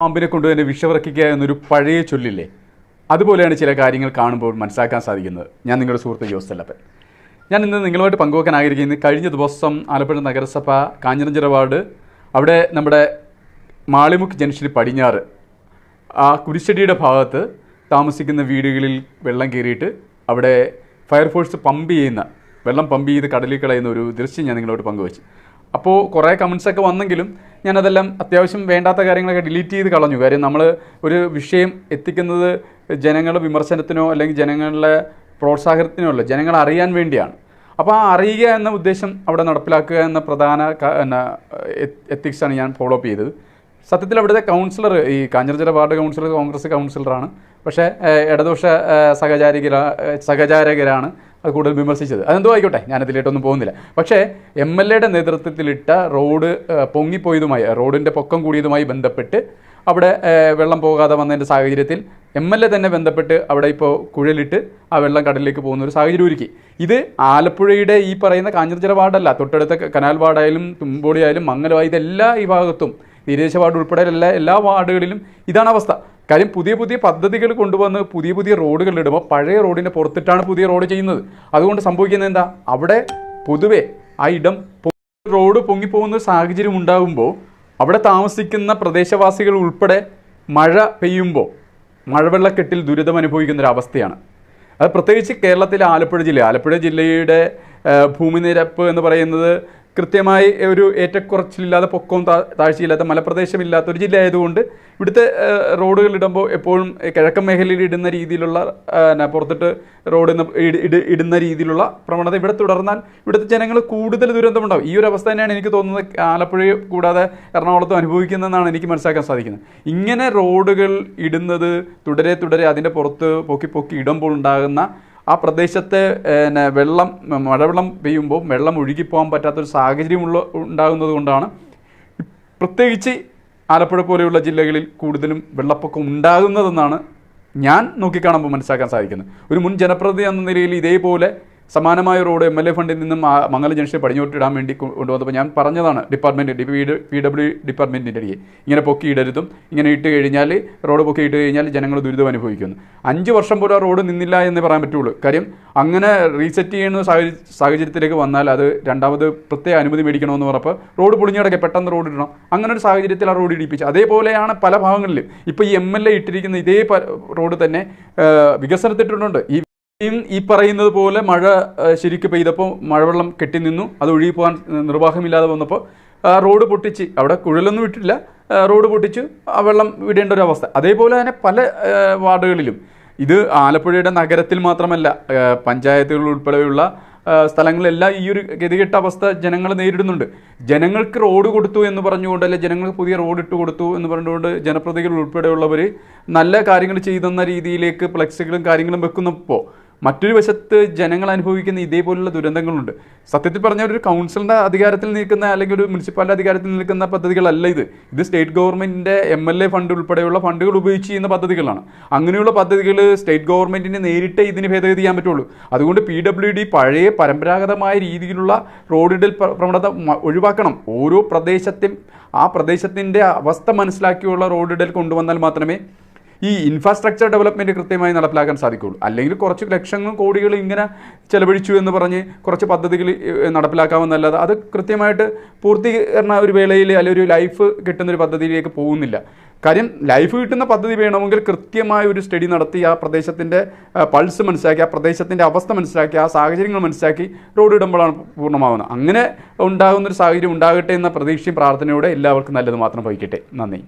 പാമ്പിനെ കൊണ്ട് തന്നെ വിഷവറക്കുക എന്നൊരു പഴയ ചൊല്ലില്ലേ? അതുപോലെയാണ് ചില കാര്യങ്ങൾ കാണുമ്പോൾ മനസ്സിലാക്കാൻ സാധിക്കുന്നത്. ഞാൻ നിങ്ങളുടെ സുഹൃത്ത് ജോസ് ചെല്ലപ്പൻ ഞാൻ ഇന്ന് നിങ്ങളുമായിട്ട് പങ്കുവെക്കാൻ ആഗ്രഹിക്കുന്നത് കഴിഞ്ഞ ദിവസം ആലപ്പുഴ നഗരസഭ കാഞ്ഞിരഞ്ചിറ വാർഡ് അവിടെ നമ്മുടെ മാളിമുക്ക് ജംഗ്ഷന് പടിഞ്ഞാറ് ആ കുരിശടിയുടെ ഭാഗത്ത് താമസിക്കുന്ന വീടുകളിൽ വെള്ളം കയറിയിട്ട് അവിടെ ഫയർഫോഴ്സ് പമ്പ് ചെയ്യുന്ന വെള്ളം പമ്പ് ചെയ്ത് കടലിൽ കളയുന്ന ഒരു ദൃശ്യം ഞാൻ നിങ്ങളോട് പങ്കുവച്ചു. അപ്പോൾ കുറേ കമൻസ് ഒക്കെ വന്നെങ്കിലും ഞാനതെല്ലാം അത്യാവശ്യം വേണ്ടാത്ത കാര്യങ്ങളൊക്കെ ഡിലീറ്റ് ചെയ്ത് കളഞ്ഞു. കാര്യം നമ്മൾ ഒരു വിഷയം എത്തിക്കുന്നത് ജനങ്ങളുടെ വിമർശനത്തിനോ അല്ലെങ്കിൽ ജനങ്ങളുടെ പ്രോത്സാഹനത്തിനോ അല്ല ജനങ്ങൾ അറിയാൻ വേണ്ടിയാണ്. അപ്പോൾ ആ അറിയുക എന്ന ഉദ്ദേശം അവിടെ നടപ്പിലാക്കുക എന്ന പ്രധാന എത്തിക്സാണ് ഞാൻ ഫോളോ അപ്പ് ചെയ്തത്. സത്യത്തിൽ അവിടുത്തെ കൗൺസിലർ ഈ കാഞ്ഞിരഞ്ചിറ വാർഡ് കൗൺസിലർ കോൺഗ്രസ് കൗൺസിലറാണ് പക്ഷേ ഇടദോഷ സഹചാരികര സഹചാരകരാണ്. അത് കൂടുതൽ വിമർശിച്ചത്. അതെന്തോ ആയിക്കോട്ടെ ഞാനതിലേട്ടൊന്നും പോകുന്നില്ല. പക്ഷേ എം എൽ എയുടെ നേതൃത്വത്തിലിട്ട റോഡ് പൊങ്ങിപ്പോയതുമായി റോഡിന്റെ പൊക്കം കൂടിയതുമായി ബന്ധപ്പെട്ട് അവിടെ വെള്ളം പോകാതെ വന്നതിന്റെ സാഹചര്യത്തിൽ എം എൽ എ തന്നെ ബന്ധപ്പെട്ട് അവിടെ ഇപ്പോൾ കുഴലിട്ട് ആ വെള്ളം കടലിലേക്ക് പോകുന്ന ഒരു സാഹചര്യം ഒരുക്കി. ഇത് ആലപ്പുഴയുടെ ഈ പറയുന്ന കാഞ്ഞിരച്ചിറ വാർഡല്ല തൊട്ടടുത്ത കനാൽ വാർഡായാലും തുമ്പോളിയായാലും മംഗലമായ മംഗലമായി ഇതെല്ലാ ഈ ഭാഗത്തും തീരദേശ വാർഡ് ഉൾപ്പെടെ എല്ലാ എല്ലാ വാർഡുകളിലും ഇതാണ് അവസ്ഥ. കാര്യം പുതിയ പുതിയ പദ്ധതികൾ കൊണ്ടുവന്ന് പുതിയ പുതിയ റോഡുകൾ ഇടുമ്പോൾ പഴയ റോഡിനെ പുറത്തിട്ടാണ് പുതിയ റോഡ് ചെയ്യുന്നത്. അതുകൊണ്ട് സംഭവിക്കുന്നത് എന്താ? അവിടെ പൊതുവെ ആ ഇടം റോഡ് പൊങ്ങിപ്പോകുന്ന സാഹചര്യം ഉണ്ടാകുമ്പോൾ അവിടെ താമസിക്കുന്ന പ്രദേശവാസികൾ ഉൾപ്പെടെ മഴ പെയ്യുമ്പോൾ മഴവെള്ളക്കെട്ടിൽ ദുരിതം അനുഭവിക്കുന്ന ഒരു അവസ്ഥയാണ്. അത് പ്രത്യേകിച്ച് കേരളത്തിലെ ആലപ്പുഴ ജില്ല ആലപ്പുഴ ജില്ലയുടെ ഭൂമിനിരപ്പ് എന്ന് പറയുന്നത് കൃത്യമായി ഒരു ഏറ്റക്കുറച്ചിലില്ലാതെ പൊക്കവും താഴ്ചയില്ലാത്ത മലപ്രദേശമില്ലാത്ത ഒരു ജില്ല ആയതുകൊണ്ട് ഇവിടുത്തെ റോഡുകൾ ഇടുമ്പോൾ എപ്പോഴും കിഴക്കൻ മേഖലയിൽ ഇടുന്ന രീതിയിലുള്ള പുറത്തിട്ട് റോഡ് ഇടുന്ന രീതിയിലുള്ള പ്രവണത ഇവിടെ തുടർന്നാൽ ഇവിടുത്തെ ജനങ്ങൾ കൂടുതൽ ദുരന്തമുണ്ടാവും. ഈ ഒരു അവസ്ഥ തന്നെയാണ് എനിക്ക് തോന്നുന്നത് ആലപ്പുഴ കൂടാതെ എറണാകുളത്തും അനുഭവിക്കുന്നതെന്നാണ് എനിക്ക് മനസ്സിലാക്കാൻ സാധിക്കുന്നത്. ഇങ്ങനെ റോഡുകൾ ഇടുന്നത് തുടരെ തുടരെ അതിന്റെ പുറത്ത് പൊക്കി പൊക്കി ഇടുമ്പോൾ ഉണ്ടാകുന്ന ആ പ്രദേശത്തെ പിന്നെ വെള്ളം മഴവെള്ളം പെയ്യുമ്പോൾ വെള്ളം ഒഴുകിപ്പോകാൻ പറ്റാത്തൊരു സാഹചര്യമുള്ള ഉണ്ടാകുന്നത് കൊണ്ടാണ്. പ്രത്യേകിച്ച് ആലപ്പുഴ പോലെയുള്ള ജില്ലകളിൽ കൂടുതലും വെള്ളപ്പൊക്കം ഉണ്ടാകുന്നതെന്നാണ് ഞാൻ നോക്കിക്കാണുമ്പോൾ മനസ്സിലാക്കാൻ സാധിക്കുന്നത്. ഒരു മുൻ ജനപ്രതിനിധി എന്ന നിലയിൽ ഇതേപോലെ സമാനമായ റോഡ് എം എൽ എ ഫണ്ടിൽ നിന്നും മംഗല ജംഗ്ഷൻ പടിഞ്ഞോട്ട് ഇടാൻ വേണ്ടി കൊണ്ടുവന്നപ്പോൾ ഞാൻ പറഞ്ഞതാണ് ഡിപ്പാർട്ട്മെന്റ് പി ഡബ്ല്യു ഡിപ്പാർട്ട്മെന്റിന്റെ അടിയെ ഇങ്ങനെ പൊക്കി ഇടരുതും. ഇങ്ങനെ ഇട്ട് കഴിഞ്ഞാൽ റോഡ് പൊക്കി ഇട്ട് കഴിഞ്ഞാൽ ജനങ്ങൾ ദുരിതം അനുഭവിക്കുന്നു. അഞ്ച് വർഷം പോലും ആ റോഡ് നിന്നില്ല എന്ന് പറയാൻ പറ്റുള്ളൂ. കാര്യം അങ്ങനെ റീസെറ്റ് ചെയ്യുന്ന സാഹചര്യ സാഹചര്യത്തിലേക്ക് വന്നാൽ അത് രണ്ടാമത് പ്രത്യേക അനുമതി മേടിക്കണമെന്ന് പറഞ്ഞപ്പോൾ റോഡ് പൊളിഞ്ഞടക്കെ പെട്ടെന്ന് റോഡ് ഇടണം. അങ്ങനെ ഒരു സാഹചര്യത്തിൽ ആ റോഡ് ഇടിപ്പിച്ചു. അതേപോലെയാണ് പല ഭാഗങ്ങളിലും. ഇപ്പോൾ ഈ എം എൽ എ ഇട്ടിരിക്കുന്ന ഇതേ റോഡ് തന്നെ വികസനത്തിട്ടുണ്ട്. ഈ ഈ പറയുന്നത് പോലെ മഴ ശരിക്കും പെയ്തപ്പോൾ മഴവെള്ളം കെട്ടി നിന്നു. അത് ഒഴുകി പോകാൻ നിർവാഹമില്ലാതെ വന്നപ്പോൾ റോഡ് പൊട്ടിച്ച് അവിടെ കുഴലൊന്നും വിട്ടില്ല റോഡ് പൊട്ടിച്ച് ആ വെള്ളം വിടേണ്ട ഒരു അവസ്ഥ. അതേപോലെ തന്നെ പല വാർഡുകളിലും. ഇത് ആലപ്പുഴയുടെ നഗരത്തിൽ മാത്രമല്ല പഞ്ചായത്തുകൾ ഉൾപ്പെടെയുള്ള സ്ഥലങ്ങളെല്ലാം ഈ ഒരു ഗതികെട്ട അവസ്ഥ ജനങ്ങൾ നേരിടുന്നുണ്ട്. ജനങ്ങൾക്ക് റോഡ് കൊടുത്തു എന്ന് പറഞ്ഞുകൊണ്ട് അല്ലെ ജനങ്ങൾക്ക് പുതിയ റോഡ് ഇട്ട് കൊടുത്തു എന്ന് പറഞ്ഞുകൊണ്ട് ജനപ്രതിനിധികൾ ഉൾപ്പെടെയുള്ളവർ നല്ല കാര്യങ്ങൾ ചെയ്തെന്ന രീതിയിലേക്ക് ഫ്ലെക്സുകളും കാര്യങ്ങളും വെക്കുന്നപ്പോൾ മറ്റൊരു വശത്ത് ജനങ്ങൾ അനുഭവിക്കുന്ന ഇതേപോലുള്ള ദുരന്തങ്ങളുണ്ട്. സത്യത്തിൽ പറഞ്ഞ ഒരു കൗൺസിലിന്റെ അധികാരത്തിൽ നിൽക്കുന്ന അല്ലെങ്കിൽ ഒരു മുനിസിപ്പാലിറ്റി അധികാരത്തിൽ നിൽക്കുന്ന പദ്ധതികളല്ല ഇത്. ഇത് സ്റ്റേറ്റ് ഗവൺമെന്റിന്റെ എം എൽ എ ഫണ്ട് ഉൾപ്പെടെയുള്ള ഫണ്ടുകൾ ഉപയോഗിച്ച് ചെയ്യുന്ന പദ്ധതികളാണ്. അങ്ങനെയുള്ള പദ്ധതികൾ സ്റ്റേറ്റ് ഗവൺമെന്റിന് നേരിട്ട് ഇതിന് ഭേദഗതി ചെയ്യാൻ പറ്റുള്ളൂ. അതുകൊണ്ട് പി ഡബ്ല്യു ഡി പഴയ പരമ്പരാഗതമായ രീതിയിലുള്ള റോഡിടൽ പ്ര- പ്രവണത ഒഴിവാക്കണം. ഓരോ പ്രദേശത്തെയും ആ പ്രദേശത്തിന്റെ അവസ്ഥ മനസ്സിലാക്കിയുള്ള റോഡിടൽ കൊണ്ടുവന്നാൽ മാത്രമേ ഈ ഇൻഫ്രാസ്ട്രക്ചർ ഡെവലപ്മെന്റ് കൃത്യമായി നടപ്പിലാക്കാൻ സാധിക്കുകയുള്ളൂ അല്ലെങ്കിൽ കുറച്ച് ലക്ഷങ്ങൾ കോടികൾ ഇങ്ങനെ ചെലവഴിച്ചു എന്ന് പറഞ്ഞ് കുറച്ച് പദ്ധതികൾ നടപ്പിലാക്കാമെന്നല്ലാതെ അത് കൃത്യമായിട്ട് പൂർത്തീകരണ ഒരു വേളയിൽ അല്ലെങ്കിൽ ഒരു ലൈഫ് കിട്ടുന്ന ഒരു പദ്ധതിയിലേക്ക് പോകുന്നില്ല. കാര്യം ലൈഫ് കിട്ടുന്ന പദ്ധതി വേണമെങ്കിൽ കൃത്യമായ ഒരു സ്റ്റഡി നടത്തി ആ പ്രദേശത്തിന്റെ പൾസ് മനസ്സിലാക്കി ആ പ്രദേശത്തിന്റെ അവസ്ഥ മനസ്സിലാക്കി ആ സാഹചര്യങ്ങൾ മനസ്സിലാക്കി റോഡ് ഇടുമ്പോഴാണ് പൂർണമാവുന്നത്. അങ്ങനെ ഉണ്ടാകുന്നൊരു സാഹചര്യം ഉണ്ടാകട്ടെ എന്ന പ്രതീക്ഷയും പ്രാർത്ഥനയോടെ എല്ലാവർക്കും നല്ലത് മാത്രം ഭവിക്കട്ടെ നന്ദി.